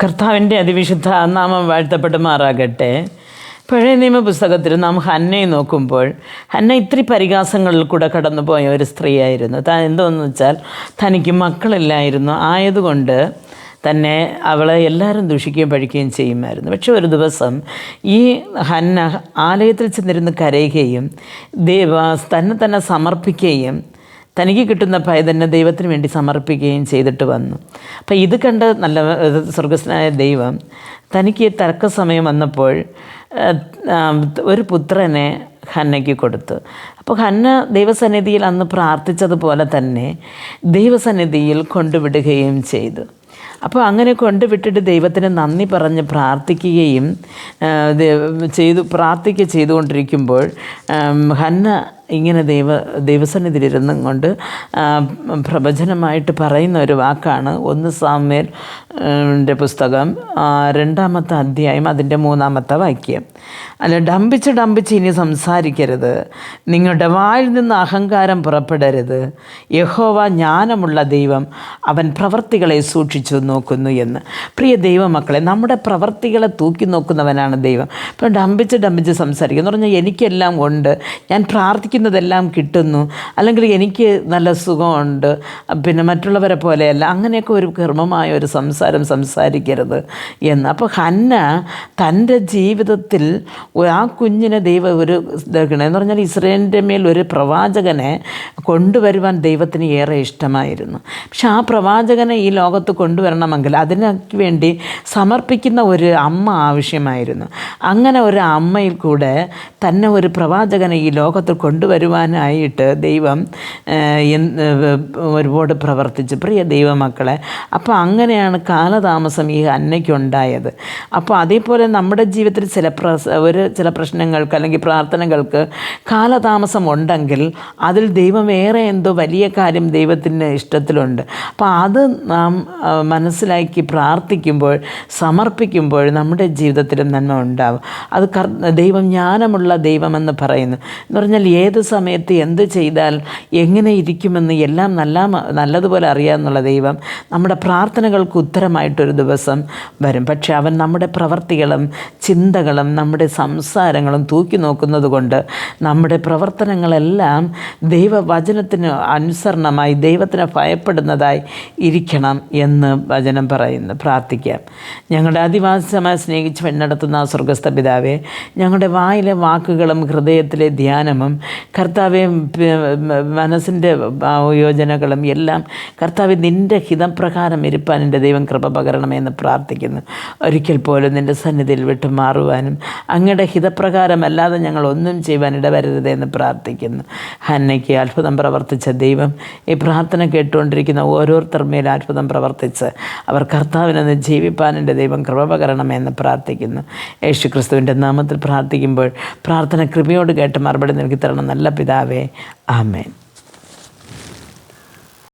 കർത്താവിന്റെ അതിവിശുദ്ധ നാമം വാഴ്ത്തപ്പെട്ട് മാറാകട്ടെ പഴയ നിയമ പുസ്തകത്തിൽ നാം ഹന്നയെ നോക്കുമ്പോൾ ഹന്ന ഇത്തിരി പരിഹാസങ്ങളിൽ കൂടെ കടന്നുപോയ ഒരു സ്ത്രീയായിരുന്നു. താൻ എന്തോന്ന് വെച്ചാൽ തനിക്ക് മക്കളില്ലായിരുന്നു. ആയതുകൊണ്ട് തന്നെ അവളെ എല്ലാവരും ദുഷിക്കുകയും പഴിക്കുകയും ചെയ്യുമായിരുന്നു. പക്ഷെ ഒരു ദിവസം ഈ ഹന്ന ആലയത്തിൽ ചെന്നിരുന്ന് കരയുകയും ദൈവ തന്നെ തന്നെ സമർപ്പിക്കുകയും തനിക്ക് കിട്ടുന്ന തന്നെ ദൈവത്തിന് വേണ്ടി സമർപ്പിക്കുകയും ചെയ്തിട്ട് വന്നു. അപ്പം ഇത് കണ്ട് നല്ല സ്വർഗസ്നായ ദൈവം തനിക്ക് തർക്ക സമയം വന്നപ്പോൾ ഒരു പുത്രനെ ഹന്നയ്ക്ക് കൊടുത്തു. അപ്പോൾ ഹന്ന ദൈവസന്നിധിയിൽ അന്ന് പ്രാർത്ഥിച്ചതുപോലെ തന്നെ ദൈവസന്നിധിയിൽ കൊണ്ടുവിടുകയും ചെയ്തു. അപ്പോൾ അങ്ങനെ കൊണ്ടുവിട്ടിട്ട് ദൈവത്തിന് നന്ദി പറഞ്ഞ് പ്രാർത്ഥിക്കുകയും ചെയ്തു പ്രാർത്ഥിക്കുക ചെയ്തുകൊണ്ടിരിക്കുമ്പോൾ ഹന്ന ഇങ്ങനെ ദൈവ ദൈവസന്നിധിയിലിരുന്നും കൊണ്ട് പ്രവചനമായിട്ട് പറയുന്ന ഒരു വാക്കാണ് ഒന്ന് സാമ്യന്റെ പുസ്തകം രണ്ടാമത്തെ അധ്യായം അതിന്റെ മൂന്നാമത്തെ വാക്യം. അല്ല ഡംപിച്ച് ഡംപിച്ച് ഇനി സംസാരിക്കരുത്. നിങ്ങളുടെ വായിൽ നിന്ന് അഹങ്കാരം പുറപ്പെടരുത്. യഹോവ ജ്ഞാനമുള്ള ദൈവം അവൻ പ്രവർത്തികളെ സൂക്ഷിച്ചു നോക്കുന്നു എന്ന്. പ്രിയ ദൈവമക്കളെ നമ്മുടെ പ്രവർത്തികളെ തൂക്കി നോക്കുന്നവനാണ് ദൈവം. ഇപ്പം ഡംപിച്ച് ഡംപിച്ച് സംസാരിക്കുക എന്ന് പറഞ്ഞാൽ എനിക്കെല്ലാം ഉണ്ട്. ഞാൻ പ്രാർത്ഥിക്കുന്നതെല്ലാം കിട്ടുന്നു. അല്ലെങ്കിൽ എനിക്ക് നല്ല സുഖമുണ്ട്. പിന്നെ മറ്റുള്ളവരെ പോലെയല്ല. അങ്ങനെയൊക്കെ ഒരു കർമ്മമായ ഒരു സംസാരം സംസാരിക്കരുത് എന്ന്. അപ്പോൾ ഹന്ന തന്റെ ജീവിതത്തിൽ ആ കുഞ്ഞിനെ ദൈവം ഒരു ഇതാക്കണം. എന്ന് പറഞ്ഞാൽ ഇസ്രയേലിന്റെ മേൽ ഒരു പ്രവാചകനെ കൊണ്ടുവരുവാൻ ദൈവത്തിന് ഏറെ ഇഷ്ടമായിരുന്നു. പക്ഷെ ആ പ്രവാചകനെ ഈ ലോകത്ത് കൊണ്ടുവരണമെങ്കിൽ അതിനു വേണ്ടി സമർപ്പിക്കുന്ന ഒരു അമ്മ ആവശ്യമായിരുന്നു. അങ്ങനെ ഒരു അമ്മയിൽ കൂടെ തന്നെ ഒരു പ്രവാചകനെ ഈ ലോകത്ത് കൊണ്ടുവരുവാനായിട്ട് ദൈവം ഒരുപാട് പ്രവർത്തിച്ച്. പ്രിയ ദൈവമക്കളെ അപ്പോൾ അങ്ങനെയാണ് കാലതാമസം ഈ അന്നയ്ക്കുണ്ടായത്. അപ്പോൾ അതേപോലെ നമ്മുടെ ജീവിതത്തിൽ ചില ഒരു ചില പ്രശ്നങ്ങൾക്ക് അല്ലെങ്കിൽ പ്രാർത്ഥനകൾക്ക് കാലതാമസം ഉണ്ടെങ്കിൽ അതിൽ ദൈവം ഏറെ എന്തോ വലിയ കാര്യം ദൈവത്തിന് ഇഷ്ടത്തിലുണ്ട്. അപ്പോൾ അത് നാം മനസ്സിലാക്കി പ്രാർത്ഥിക്കുമ്പോൾ സമർപ്പിക്കുമ്പോൾ നമ്മുടെ ജീവിതത്തിലും നന്മ ഉണ്ടാവും. അത് ദൈവം ജ്ഞാനമുള്ള ദൈവമെന്ന് പറയുന്നു. എന്ന് പറഞ്ഞാൽ ഏത് സമയത്ത് എന്ത് ചെയ്താൽ എങ്ങനെ ഇരിക്കുമെന്ന് എല്ലാം നല്ല നല്ലതുപോലെ അറിയാമെന്നുള്ള ദൈവം നമ്മുടെ പ്രാർത്ഥനകൾക്ക് ഉത്തരമായിട്ടൊരു ദിവസം വരും. പക്ഷേ അവൻ നമ്മുടെ പ്രവർത്തികളും ചിന്തകളും നമ്മുടെ സംസാരങ്ങളും തൂക്കി നോക്കുന്നത് കൊണ്ട് നമ്മുടെ പ്രവർത്തനങ്ങളെല്ലാം ദൈവവചനത്തിന് അനുസരണമായി ദൈവത്തിനെ ഭയപ്പെടുന്നതായി ഇരിക്കണം എന്ന് വചനം പറയുന്നു. പ്രാർത്ഥിക്കാം. ഞങ്ങളുടെ അതിവാസമായി സ്നേഹിച്ച് പെണ്ണടത്തുന്ന സ്വർഗസ്ഥ പിതാവെ ഞങ്ങളുടെ വായിലെ വാക്കുകളും ഹൃദയത്തിലെ ധ്യാനവും കർത്താവെ മനസ്സിന്റെ യോജനകളും എല്ലാം കർത്താവ് നിന്റെ ഹിതപ്രകാരം ഇരുപ്പാൻ എന്റെ ദൈവം കൃപ പകരണമെന്ന് പ്രാർത്ഥിക്കുന്നു. ഒരിക്കൽ പോലും നിന്റെ സന്നിധിയിൽ വിട്ടു മാറുവാനും അങ്ങയുടെ ഹിതപ്രകാരമല്ലാതെ ഞങ്ങൾ ഒന്നും ചെയ്യുവാൻ ഇടവരരുതെന്ന് പ്രാർത്ഥിക്കുന്നു. ഹന്നയ്ക്ക് അത്ഭുതം പ്രവർത്തിച്ച ദൈവം ഈ പ്രാർത്ഥന കേട്ടുകൊണ്ടിരിക്കുന്ന ഓരോരുത്തർ മേൽ അത്ഭുതം പ്രവർത്തിച്ച് അവർ കർത്താവിനെ ജീവിപ്പാൻ എന്റെ ദൈവം കൃപ പകരണമെന്ന് പ്രാർത്ഥിക്കുന്നു. യേശു ക്രിസ്തുവിന്റെ നാമത്തിൽ പ്രാർത്ഥിക്കുമ്പോൾ പ്രാർത്ഥന കൃപയോട് കേട്ട് മറുപടി നൽകി തരണം നല്ല പിതാവേ ആമേൻ